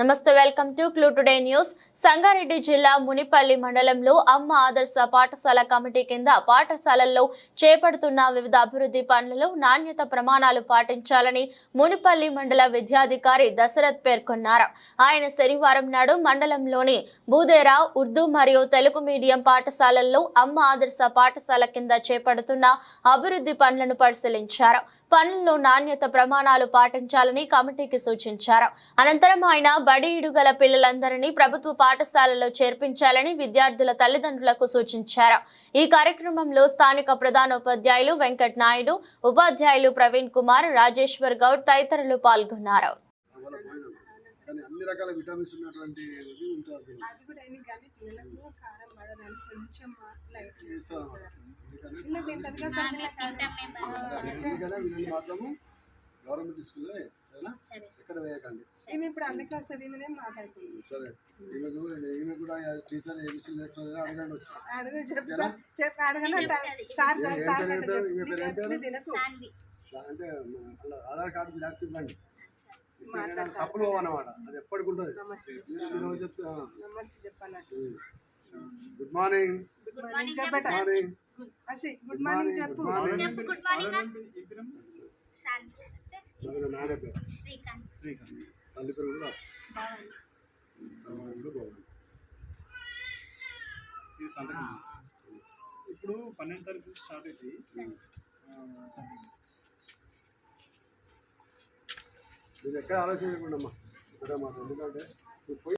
నమస్తే welcome to clue today news. Sangareddy జిల్లా మునిపల్లి మండలంలో అమ్మ ఆదర్శ పాఠశాల కమిటీ కింద పాఠశాలల్లో చేపడుతున్న వివిధ అభివృద్ధి పనులలో నాణ్యత ప్రమాణాలు పాటించాలని మునిపల్లి మండల విద్యాధికారి దశరథ్ పేర్కొన్నారు. ఆయన శనివారం నాడు మండలంలోని బూదేరా ఉర్దూ మరియు తెలుగు మీడియం పాఠశాలల్లో అమ్మ ఆదర్శ పాఠశాల కింద చేపడుతున్న అభివృద్ధి పనులను పరిశీలించారు. పనుల్లో నాణ్యత ప్రమాణాలు పాటించాలని కమిటీకి సూచించారు. అనంతరం ఆయన బడి ఇడుగల పిల్లలందరినీ ప్రభుత్వ పాఠశాలలో చేర్పించాలని విద్యార్థుల తల్లిదండ్రులకు సూచించారు. ఈ కార్యక్రమంలో స్థానిక ప్రధానోపాధ్యాయులు వెంకట్ నాయుడు ఉపాధ్యాయులు ప్రవీణ్ కుమార్ రాజేశ్వర్ గౌడ్ తదితరులు పాల్గొన్నారు. కానీ అన్ని రకాల విటమిన్స్ ఉన్నటువంటి ఇది అందుకనే వీళ్ళని మాత్రము స్కూల్లో సరేనా? ఎక్కడ వేయకండి. ఇప్పుడు అన్నకి వస్తుంది సరే. ఈమెకు ఈమె కూడా టీచర్ ఏబిసి లెక్చర్ అడగండి వచ్చి. అంటే ఆధార్ కార్డు జిరాక్స్ ఇవ్వండి. తప్పులు పోవన్నమాట. అది ఎప్పటికి ఉంటుంది చెప్తా good morning. Good morning good morning. అసి గుడ్ మార్నింగ్ చెప్పు. Good morning. నాన్న పేరు. శ్రీకాంత్. శ్రీకాంత్. తల్లి పేరు కూడా బాగుంది. ఇది సంతకం ఇప్పుడు పన్నెండు తారీఖు స్టార్ట్ ఆ, మీరు ఎక్కడ ఆలోచించకుండా అమ్మా ఇక్కడ మాట ఎందుకంటే